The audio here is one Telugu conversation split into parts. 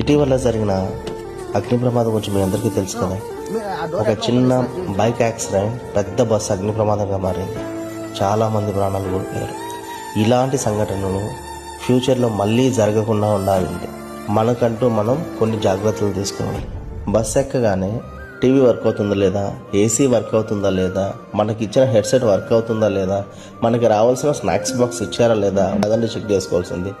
ఇటీవల జరిగిన అగ్ని ప్రమాదం గురించి మీ అందరికీ తెలుసు కదా. ఒక చిన్న బైక్ యాక్సిడెంట్ పెద్ద బస్సు అగ్ని ప్రమాదంగా మారింది చాలా మంది ప్రాణాలు కోల్పోయారు. ఇలాంటి సంఘటనలు ఫ్యూచర్లో మళ్ళీ జరగకుండా ఉండాలంటే మనకంటూ మనం కొన్ని జాగ్రత్తలు తీసుకోవాలి. బస్సు ఎక్కగానే టీవీ వర్క్ అవుతుందా లేదా ఏసీ వర్క్ అవుతుందా లేదా మనకి ఇచ్చిన హెడ్సెట్ వర్క్ అవుతుందా లేదా మనకి రావాల్సిన స్నాక్స్ బాక్స్ ఇచ్చారా లేదా అదండి చెక్ చేసుకోవాల్సింది.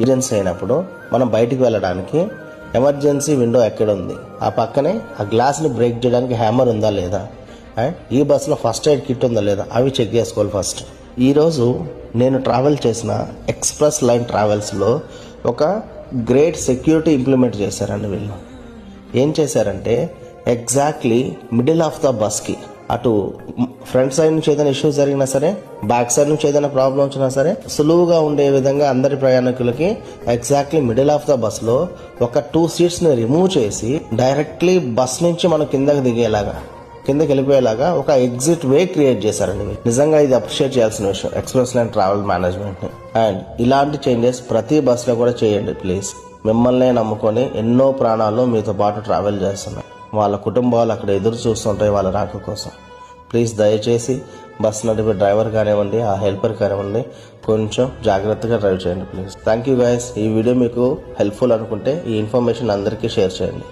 ఎమర్జెన్సీ అయినప్పుడు మనం బయటికి వెళ్ళడానికి ఎమర్జెన్సీ విండో ఎక్కడ ఉంది ఆ పక్కనే ఆ గ్లాస్ని బ్రేక్ చేయడానికి హ్యామర్ ఉందా లేదా? అండ్ ఈ బస్సులో ఫస్ట్ ఎయిడ్ కిట్ ఉందా లేదా? అవి చెక్ చేసుకోవాలి ఫస్ట్ ఈరోజు నేను ట్రావెల్ చేసిన ఎక్స్ప్రెస్ లైన్ ట్రావెల్స్లో ఒక గ్రేట్ సెక్యూరిటీ ఇంప్లిమెంట్ చేశారండి వీళ్ళు. ఏం చేశారంటే ఎగ్జాక్ట్లీ మిడిల్ ఆఫ్ ద బస్కి అటు ఫ్రంట్ సైడ్ నుంచి ఏదైనా ఇష్యూ జరిగినా సరే బ్యాక్ సైడ్ నుంచి ఏదైనా ప్రాబ్లం వచ్చినా సరే సులువుగా ఉండే విధంగా అందరి ప్రయాణికులకి ఎగ్జాక్ట్లీ మిడిల్ ఆఫ్ ద బస్లో ఒక టూ సీట్స్ని రిమూవ్ చేసి డైరెక్ట్లీ బస్ నుంచి మనం కిందకి దిగేలాగా కిందకి వెళ్ళిపోయేలాగా ఒక ఎగ్జిట్ వే క్రియేట్ చేశారండి నిజంగా ఇది అప్రిషియేట్ చేయాల్సిన విషయం. ఎక్స్ప్రెస్ లైన్ ట్రావెల్ మేనేజ్మెంట్ని. అండ్ ఇలాంటి చేంజెస్ ప్రతి బస్లో కూడా చేయండి ప్లీజ్ మిమ్మల్నే నమ్ముకొని ఎన్నో ప్రాణాలు మీతో పాటు ట్రావెల్ చేస్తున్నాయి. వాళ్ళ కుటుంబాలు అక్కడ ఎదురు చూస్తుంటాయి వాళ్ళ రాక కోసం. ప్లీజ్ దయచేసి బస్ నడిపే డ్రైవర్ కానివ్వండి ఆ హెల్పర్ కానివ్వండి కొంచెం జాగ్రత్తగా డ్రైవ్ చేయండి ప్లీజ్. థ్యాంక్ యూ గైస్ ఈ వీడియో మీకు హెల్ప్ఫుల్ అనుకుంటే ఈ ఇన్ఫర్మేషన్ అందరికీ షేర్ చేయండి.